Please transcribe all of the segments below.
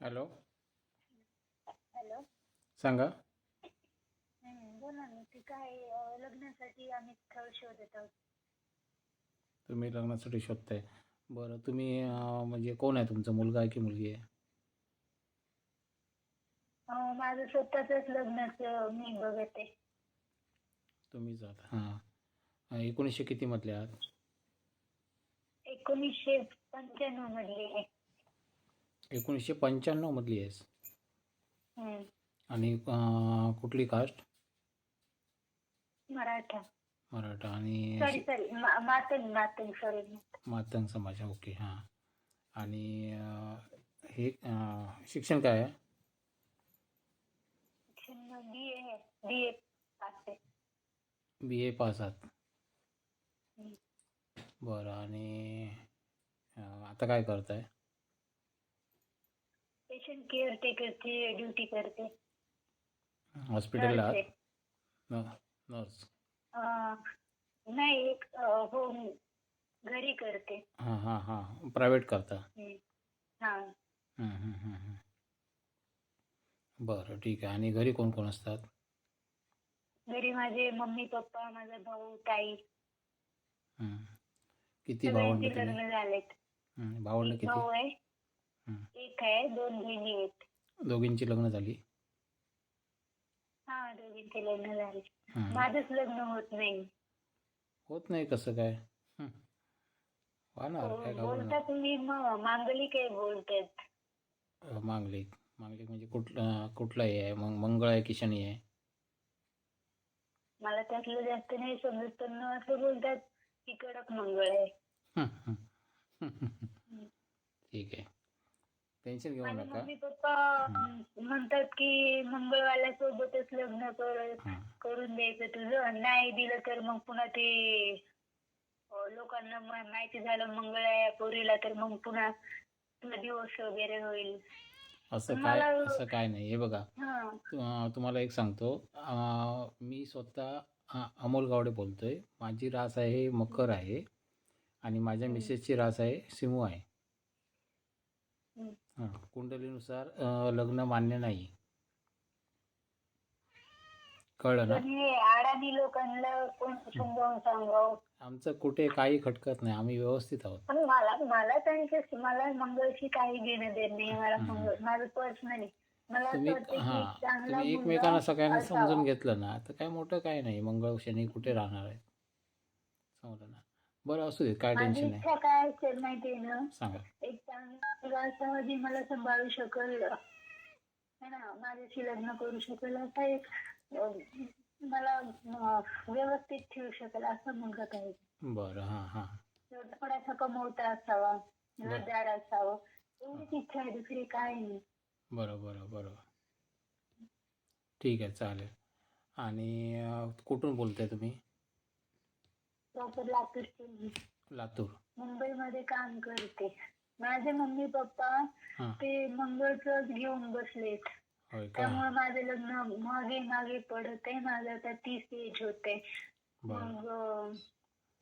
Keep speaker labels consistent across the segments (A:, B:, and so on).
A: Hello.
B: Hello.
A: सांगा.
B: बोला ना काय अं, लग्नासाठी आम्ही स्थळ शोधत आहोत.
A: तुम्ही लग्नासाठी शोधताय. बरं तुम्ही अं, म्हणजे कोण आहे तुमचा मुलगा आहे की मुलगी आहे?
B: अं, माझं स्वतःच लग्नाचं मी बघत. आहे
A: तुम्ही जात हां. एकोणीसशे कितीमधले आहात?
B: एकोणीसशे पंच्याण्णव मधली. आहे
A: एकोणीसशे पंच्याण्णवमधली आहेस.
B: हम्म,
A: आणि अं, कुठली कास्ट
B: मराठा.
A: मराठा आणि
B: sorry sorry Matang Matang sorry
A: Matang समाज ओके हां. आणि अं, हे अं, शिक्षण काय आहे?
B: बी ए बी ए पास आहे.
A: बी ए पास आहात.
B: हम्म.
A: बरं आणि अं, आता काय करताय?
B: पेशंट केअर टेकरची ड्युटी करते.
A: हॉस्पिटलला न नर्स
B: अं, नाही एक होम घरी करते.
A: हां हां हां. प्रायव्हेट करता?
B: हम्म. हा.
A: हं, हं, हं, हं. बरं ठीक आहे. आणि घरी कोण कोण असतात?
B: घरी माझे मम्मी पप्पा माझा भाऊ ताई.
A: हं. किती भावंड
B: सगळ्यांचे
A: तुम्ही?
B: लग्न झालेत.
A: हं, भावंड
B: एक
A: किती?
B: भाऊ आहे.
A: हं.
B: एक आहे दोन बहिणी आहेत.
A: दोघींची लग्न झाली.
B: हा दोघींचे लग्न झाले.
A: हं.
B: माझंच लग्न होत नाही.
A: होत नाही कसं काय? हं. होणार काय
B: बोलता तुम्ही मग मांगलिक आहे बोलतात.
A: मांगलिक. मांगलिक म्हणजे कुठलं कुठलं हे आहे मग मंगळ आहे की शनी आहे?
B: मला त्यातलं जास्त नाही समजत पण असं बोलतात की कडक मंगळ आहे.
A: हं, हं. हं, हं, हं. ठीक आहे. टेन्शन घेऊ
B: माझे
A: नका.
B: मम्मी पप्पा म्हणतात की मंगळवाल्या सोबतच लग्न कर
A: हां.
B: करून द्यायचं तुझं. नाही दिलं तर मग पुन्हा ते अं, लोकांना मा- माहिती झालं मंगळ आहे या पोरीला तर मग पुन्हा तुला दिवस वगैरे होईल.
A: असं काय
B: मला-
A: असं काय नाही. हे बघा.
B: हा.
A: अं, तुम्हाला एक सांगतो. अं, मी स्वतः अं, अमोल गावडे बोलतोय. माझी रास आहे मकर आहे. आणि माझ्या. मिसेसची रास आहे सिंह आहे. हां. कुंडलीनुसार लग्न मान्य नाही. कळलं ना?
B: अडाणी लोकांना कोण समजावून सांगावं?
A: आमचं कुठे काही खटकत नाही. आम्ही व्यवस्थित आहोत.
B: पण मला मला त्यांच्या मला मंगळशी काही घेणं देणं नाही. मला. मंगळ माझं पर्सनली मला
A: तुम्ही हां. तुम्ही एकमेकांना सगळ्यांना. समजून घेतलं ना तर काय मोठं काय नाही. मंगळ शनी कुठे राहणार आहे समजलं ना? बरं असू दे काय
B: माझी
A: टेन्शन नाही.
B: इच्छा काय असेल माहितीये ना?
A: सांगा.
B: एक चांगला मुलगा असावा जे मला सांभाळू शकेल है ना माझ्याशी लग्न करू शकेल असा एक अं, मला अं, व्यवस्थित ठेवू शकेल असा मुलगा पाहिजे.
A: बरं हां हां.
B: थोडासा कमवता असावा घरदार असावं. एवढीच इच्छा आहे दुसरी काय नाही.
A: बरं बरं बरं. ठीक आहे चालेल. आणि अं, कुठून बोलताय तुम्ही?
B: प्रॉपर लातूरची मी.
A: लातूर.
B: मुंबईमध्ये काम करते. माझे मम्मी पप्पा ते मंगळच घेऊन बसलेत. त्यामुळे माझं लग्न मागे मागे पडत आहे. माझं आता तीस एज होते. मग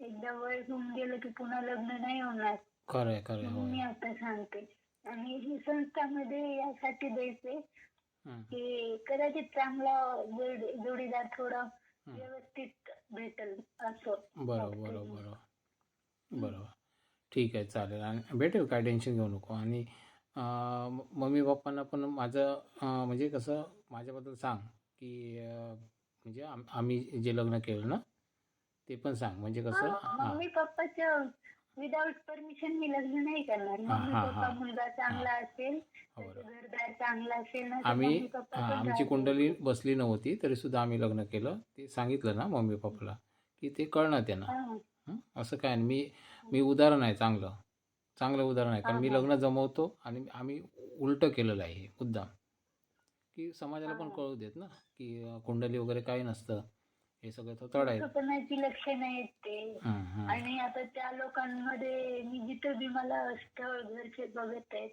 B: एकदा वय होऊन गेलं की पुन्हा लग्न नाही होणार.
A: खरं आहे खरं आहे
B: म्हणून मी आता सांगते. आणि ही संस्थामध्ये यासाठी द्यायचे की कदाचित चांगला जोड- जोडीदार थोडा. व्यवस्थित भेटल असं.
A: बरं
B: वाटतंय
A: बरं
B: मला.
A: बरं बरं ठीक आहे चालेल. आणि भेटेल काय? टेन्शन घेऊ नको. आणि मम्मी पप्पांना पण माझं म्हणजे कसं माझ्याबद्दल सांग की म्हणजे आम आम्ही जे लग्न केलं ना ते पण सांग. म्हणजे कसं?
B: हा, मम्मी पप्पाचं विदाऊट परमिशन मी लग्न नाही करणार. मुलगा चांगला असेल
A: हो,
B: घरदार चांगला असेल ना
A: आम्ही आमची. कुंडली बसली नव्हती तरी सुद्धा आम्ही लग्न केलं ते सांगितलं ना मम्मी पप्पाला की ते कळणार त्यांना? असं काय मी मी उदाहरण आहे चांगलं चांगलं उदाहरण आहे कारण मी. लग्न जमवतो आणि आम्ही उलटं केलेलं आहे मुद्दाम की समाजाला पण. कळू देत ना की कुंडली वगैरे काही नसतं हे सगळं थोतड आहे.
B: मूर्खपणाची लक्षणं आहेत ते.
A: हं, हं.
B: आणि आता त्या लोकांमध्ये मी जिथं बी मला स्थळ घरचे बघत आहेत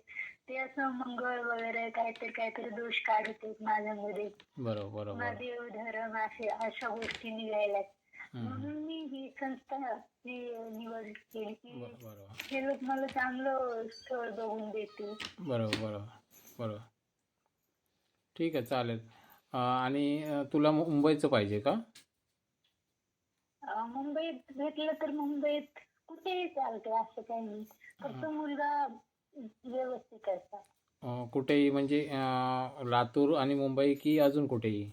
B: ते असं मंगळ वगैरे काहीतरी काहीतरी दोष काढत आहेत माझ्यामध्ये.
A: बरोबर
B: देव धर्म असे अशा गोष्टी निघायला. म्हणून मी ही संस्था ही निवड केली की
A: बरं- बरोबर.
B: हे लोक मला चांगलं स्थळ बघून देतील.
A: बरोबर बरोबर बरोबर. ठीक आहे चालेल. अं, आणि अं, तुला मुंबईचं पाहिजे का?
B: मुंबईत भेटलं तर मुंबईत कुठेही चालते असं काही नाही. फक्त मुलगा व्यवस्थित असतात
A: कुठेही म्हणजे लातूर आणि मुंबई की अजून कुठेही?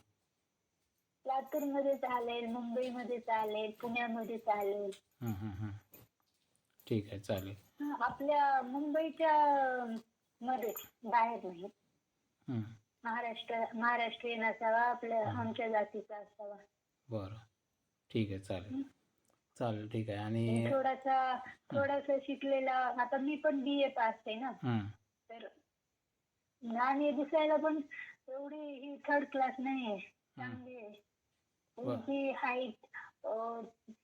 B: लातूरमध्ये चालेल मुंबईमध्ये चालेल पुण्यामध्ये चालेल.
A: ठीक आहे चालेल.
B: आपल्या मुंबईच्या मध्ये बाहेर नाही. महाराष्ट्र महाराष्ट्रीयन असावा आपल्या आमच्या जातीचा असावा.
A: बरं. ठीक आहे चालेल. चालेल ठीक आहे. आणि
B: थोडासा थोडासा शिकलेला आता मी पण बी ए पास आहे ना.
A: हं,
B: तर आणि दिसायला पण एवढी ही थर्ड क्लास नाही आहे. चांगली आहे. हाईट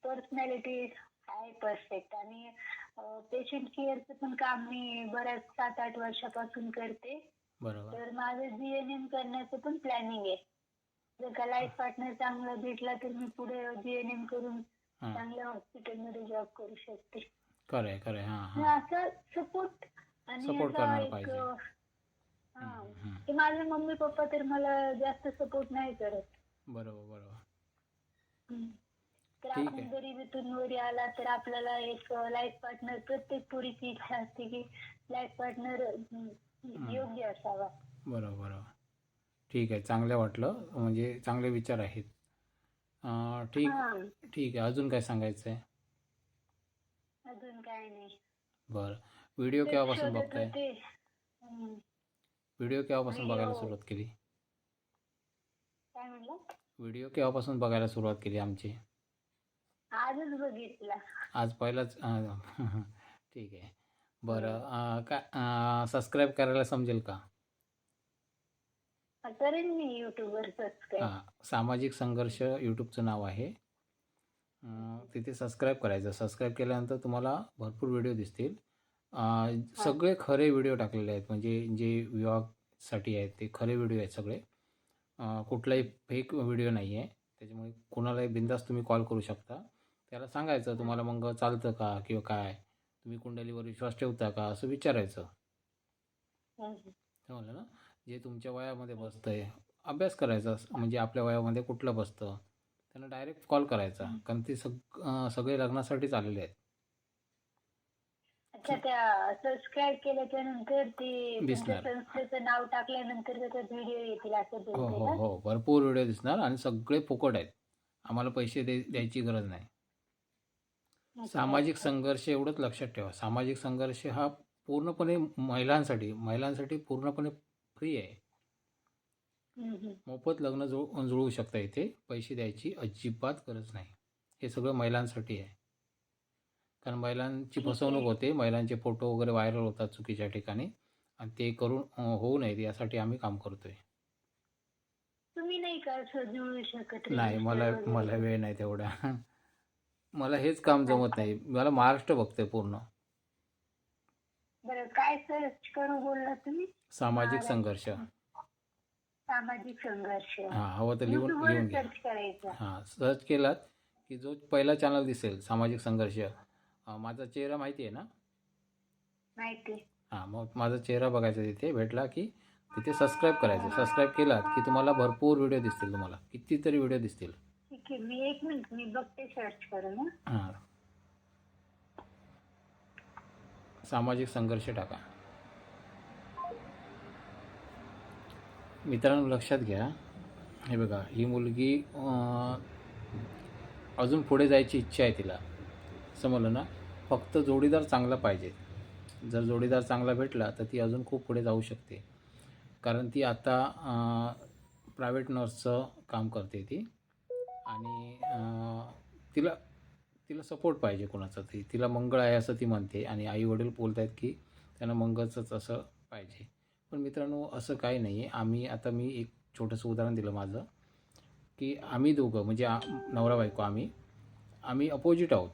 B: पर्सनॅलिटी आहे परफेक्ट आणि पेशंट केअरचं पण काम मी बऱ्याच सात आठ वर्षापासून करते.
A: बरोबर.
B: तर माझं जीएनएम करण्याचं पण प्लॅनिंग आहे. जर का लाईफ पार्टनर चांगला भेटला तर मी पुढे जीएनएम करून
A: हां.
B: चांगल्या हॉस्पिटलमध्ये जॉब करू शकते.
A: खरं आहे खरं आहे हां.
B: आणि
A: हां
B: असा सपोर्ट आणि
A: Support
B: असा
A: करणारा
B: एक,
A: पाहिजे.
B: हा.
A: हं, हं.
B: ते माझे मम्मी पप्पा तर मला जास्त सपोर्ट नाही करत.
A: बरोबर बरोबर.
B: हम्म. तर
A: ठीक
B: आपण
A: आहे.
B: गरिबीतून वरी आला तर आपल्याला एक लाईफ पार्टनर प्रत्येक पोरीची इच्छा असते की लाईफ पार्टनर योग्य असावा.
A: बरोबर बरोबर. ठीक आहे चांगलं वाटलं. म्हणजे चांगले विचार आहेत. अं, ठीक
B: हा.
A: ठीक आहे. अजून काय सांगायचं आहे
B: अजून काय नाही.
A: बरं. व्हिडिओ
B: तेच
A: केव्हापासून
B: शोधत
A: बघताय?
B: होते. हम्म.
A: व्हिडिओ केव्हापासून बघायला सुरुवात केली?
B: काय म्हणलं?
A: व्हिडिओ केव्हापासून बघायला सुरुवात केली आमची?
B: आजच बघितला.
A: आज पहिलाच अं, ठीक आहे. बरं अं, काय सबस्क्राईब करायला समजेल का?
B: करेन मी युट्यूबवर सबस्क्राईब
A: हां सामाजिक संघर्ष यूट्यूबचं नाव आहे. अं, तिथे सबस्क्राईब करायचं. सबस्क्राईब केल्यानंतर तुम्हाला भरपूर व्हिडिओ दिसतील. अं, सगळे खरे व्हिडिओ टाकलेले आहेत. म्हणजे जे विवाहासाठी आहेत ते खरे व्हिडिओ आहेत सगळे. अं, कुठलाही फेक व्हिडिओ नाही आहे त्याच्यामुळे कोणालाही बिंदास तुम्ही कॉल करू शकता. त्याला सांगायचं तुम्हाला मग चालतं का? किंवा काय? तुम्ही कुंडलीवर विश्वास ठेवता का? असं विचारायचं. समजलं ना? जे तुमच्या वयामध्ये बसतं आहे अभ्यास करायचा म्हणजे आपल्या वयामध्ये कुठलं बसतं त्यांना डायरेक्ट कॉल करायचा कारण ते सग सगळे लग्नासाठीच आलेले आहेत.
B: अच्छा त्या सबस्क्राईब केल्याच्यानंतर ते
A: दिसणार.
B: तुमच्या संस्थेचं नाव टाकल्यानंतर त्याच्यात व्हिडिओ येतील असं
A: हो हो हो. भरपूर व्हिडिओ दिसणार आणि सगळे फुकट आहेत. आम्हाला पैसे द्यायची गरज नाही. सामाजिक संघर्ष एवढंच लक्षात ठेवा. सामाजिक संघर्ष हा पूर्णपणे महिलांसाठी महिलांसाठी पूर्णपणे फ्री आहे. मोफत लग्न जुळ जुळवू शकता इथे. पैसे द्यायची अजिबात गरज नाही. हे सगळं महिलांसाठी आहे. कारण महिलांची फसवणूक होते. महिलांचे फोटो वगैरे व्हायरल होतात चुकीच्या ठिकाणी. आणि ते करून होऊ नयेत. यासाठी आम्ही काम करतोय.
B: तुम्ही नाही का असं जुळू शकत?
A: नाही
B: register
A: मला? मला वेळ नाही तेवढा. मला हेच काम जमत नाही. मला महाराष्ट्र बघतोय पूर्ण.
B: बरं काय सर्च करू बोलला तुम्ही?
A: सामाजिक. संघर्ष.
B: सामाजिक संघर्ष.
A: हां हवं तर लिहून लिहून घ्या.
B: सर्च करायचं.
A: हां सर्च केलात की जो पहिला चॅनल दिसेल सामाजिक संघर्ष. अं, माझा चेहरा माहिती आहे ना?
B: माहिती.
A: हां मग माझा चेहरा बघायचा तिथे भेटला की तिथे सबस्क्राईब करायचं. सबस्क्राईब केलात की तुम्हाला भरपूर व्हिडिओ दिसतील तुम्हाला. कितीतरी व्हिडिओ दिसतील.
B: ठीक आहे मी एक मिनिट मी बघते सर्च करून हं.
A: हां. सामाजिक संघर्ष टाका. मित्रांनो लक्षात घ्या. हे बघा ही मुलगी अजून पुढे जायची इच्छा आहे तिला. समजलं ना फक्त जोडीदार चांगला पाहिजे. जर जोडीदार चांगला भेटला तर ती अजून खूप पुढे जाऊ शकते. कारण ती आता प्रायव्हेट नर्सचं काम करते ती. आणि तिला तिला सपोर्ट पाहिजे कोणाचा तरी. तिला मंगळ आहे असं ती म्हणते आणि आई वडील बोलत आहेत की त्यांना मंगळचंच असं पाहिजे. पण मित्रांनो असं काही नाही आहे आम्ही आता मी एक छोटंसं उदाहरण दिलं माझं की आम्ही दोघं म्हणजे आ- नवरा बायको आम्ही आम्ही अपोजिट आहोत.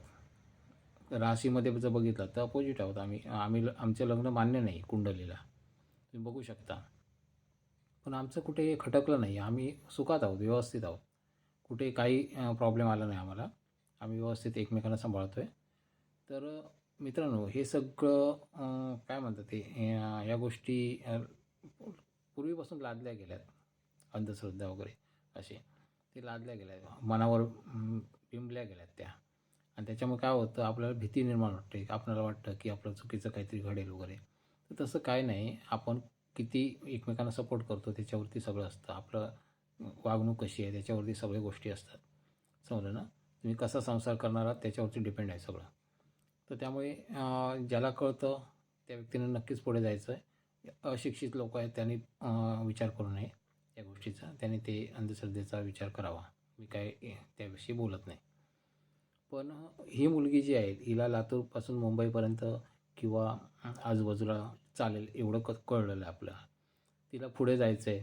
A: राशीमध्ये जर बघितलं तर अपोजिट आहोत आम्ही. आम्ही आमचं लग्न मान्य नाही कुंडलीला. तुम्ही बघू शकता. पण आमचं कुठे खटकलं नाही. आम्ही सुखात आहोत व्यवस्थित आहोत. कुठे काही प्रॉब्लेम आला नाही आम्हाला. आम्ही व्यवस्थित एकमेकांना सांभाळतो आहे तर मित्रांनो हे सगळं काय म्हणतात ते या गोष्टी पूर्वीपासून लादल्या गेल्यात. अंधश्रद्धा वगैरे असे. ते लादल्या गेल्या मनावर बिंबल्या बिंबल्या गेल्यात त्या. आणि त्याच्यामुळे काय होतं आपल्याला भीती निर्माण वाटते आपल्याला वाटतं की आपलं चुकीचं काहीतरी घडेल वगैरे. तर तसं काय नाही. आपण किती एकमेकांना सपोर्ट करतो त्याच्यावरती सगळं असतं. आपलं वागणूक कशी आहे त्याच्यावरती सगळ्या गोष्टी असतात. समजलं ना? तुम्ही कसा संसार करणार आहात त्याच्यावरती डिपेंड आहे सगळं. तर त्यामुळे ज्याला कळतं त्या व्यक्तीनं नक्कीच पुढे जायचं आहे अशिक्षित लोक आहेत त्यांनी विचार करू नये त्या गोष्टीचा. त्यांनी ते अंधश्रद्धेचा विचार करावा. मी काय त्याविषयी बोलत नाही. पण ही मुलगी जी आहे हिला लातूरपासून मुंबईपर्यंत किंवा आजूबाजूला चालेल एवढं क कळलेलं आहे आपल्याला. तिला पुढे जायचं आहे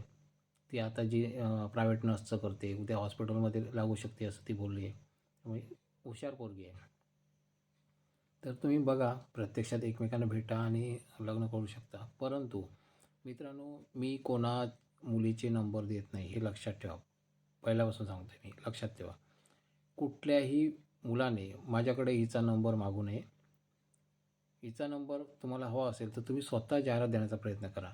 A: ती आता जी प्रायव्हेट नर्सचं करते उद्या हॉस्पिटलमध्ये लागू शकते असं ती बोलली आहे. म्हणजे हुशार पोरगी आहे. तर तुम्ही बघा प्रत्यक्षात एकमेकांना भेटा आणि लग्न करू शकता. परंतु मित्रांनो मी कोणा मुलीचे नंबर देत नाही हे लक्षात ठेवा. पहिल्यापासून सांगतो मी लक्षात ठेवा. कुठल्याही मुलाने माझ्याकडे हिचा नंबर मागू नये. हिचा नंबर तुम्हाला हवा असेल तर तुम्ही स्वतः जाहिरात देण्याचा प्रयत्न करा.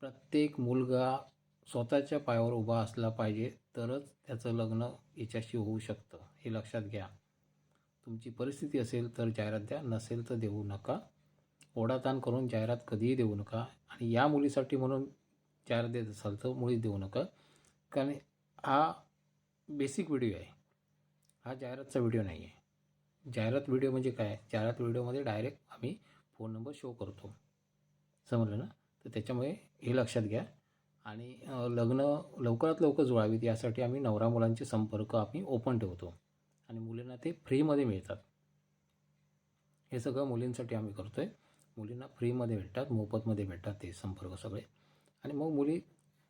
A: प्रत्येक मुलगा स्वतःच्या पायावर उभा असला पाहिजे तरच त्याचं लग्न हिच्याशी होऊ शकतं. हे लक्षात घ्या. तुमची परिस्थिती असेल तर जाहिरात द्या नसेल तर देऊ नका. ओढाताण करून जाहिरात कधीही देऊ नका आणि या मुलीसाठी म्हणून जाहिरात देत असाल तर मुळीच देऊ नका. कारण हा बेसिक व्हिडिओ आहे. हा जाहिरातचा व्हिडिओ नाही आहे जाहिरात व्हिडिओ म्हणजे काय? जाहिरात व्हिडिओमध्ये डायरेक्ट आम्ही फोन नंबर शो करतो. समजलं ना? तर त्याच्यामुळे हे लक्षात घ्या. आणि लग्न लवकरात लवकर जुळावीत यासाठी आम्ही नवरा मुलांचे संपर्क आम्ही ओपन ठेवतो. आणि मुलींना ते फ्रीमध्ये मिळतात. हे सगळं मुलींसाठी आम्ही करतो आहे मुलींना फ्रीमध्ये भेटतात मोफतमध्ये भेटतात ते संपर्क सगळे. आणि मग मुली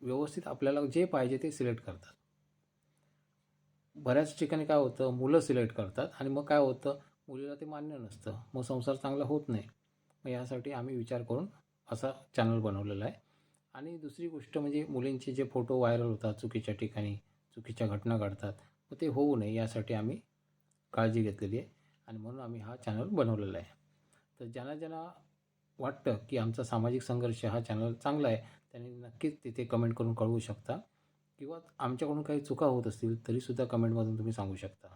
A: व्यवस्थित आपल्याला जे पाहिजे ते सिलेक्ट करतात. बऱ्याच ठिकाणी काय होतं मुलं सिलेक्ट करतात आणि मग काय होतं मुलीला ते मान्य नसतं. मग संसार चांगला होत नाही. मग यासाठी आम्ही विचार करून असा चॅनल बनवलेला आहे. आणि दुसरी गोष्ट म्हणजे मुलींचे जे फोटो व्हायरल होतात चुकीच्या ठिकाणी चुकीच्या घटना घडतात ते होऊ नये यासाठी आम्ही काळजी घेतलेली आहे. आणि म्हणून आम्ही हा चॅनल बनवलेला आहे. तर ज्यांना ज्यांना वाटतं की आमचा सामाजिक संघर्ष हा चॅनल चांगला आहे त्यांनी नक्कीच तिथे कमेंट करून कळवू शकता. किंवा आमच्याकडून काही चुका होत असतील तरीसुद्धा कमेंटमधून तुम्ही सांगू शकता.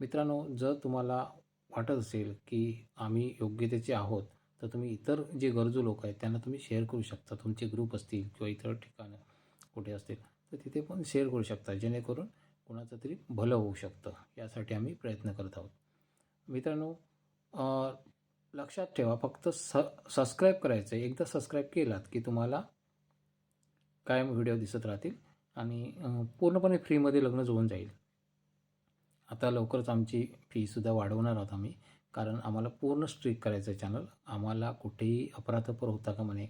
A: मित्रांनो जर तुम्हाला वाटत असेल की आम्ही योग्यतेचे आहोत तर तुम्ही इतर जे गरजू लोक आहेत त्यांना तुम्ही शेअर करू शकता. तुमचे ग्रुप असतील किंवा इतर ठिकाणं कुठे असतील तर तिथे पण शेअर करू शकता. जेणेकरून कोणाचं तरी भलं होऊ शकतं यासाठी आम्ही प्रयत्न करत आहोत. मित्रांनो लक्षात ठेवा फक्त स सबस्क्राईब करायचं. आहे एकदा सबस्क्राईब केलात की तुम्हाला कायम व्हिडिओ दिसत राहतील आणि पूर्णपणे फ्रीमध्ये लग्न जुळून जाईल. आता लवकरच आमची फीसुद्धा वाढवणार आहोत आम्ही कारण आम्हाला पूर्ण स्ट्रिक करायचं आहे चॅनल आम्हाला कुठेही अपराधपर होता का म्हणे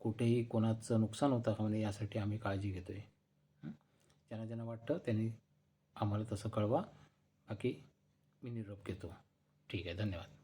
A: कुठेही कोणाचं नुकसान होता का म्हणे यासाठी आम्ही काळजी घेतो आहे ज्यांना ज्यांना वाटतं त्यांनी आम्हाला तसं कळवा. बाकी मी निरोप घेतो. ठीक आहे धन्यवाद.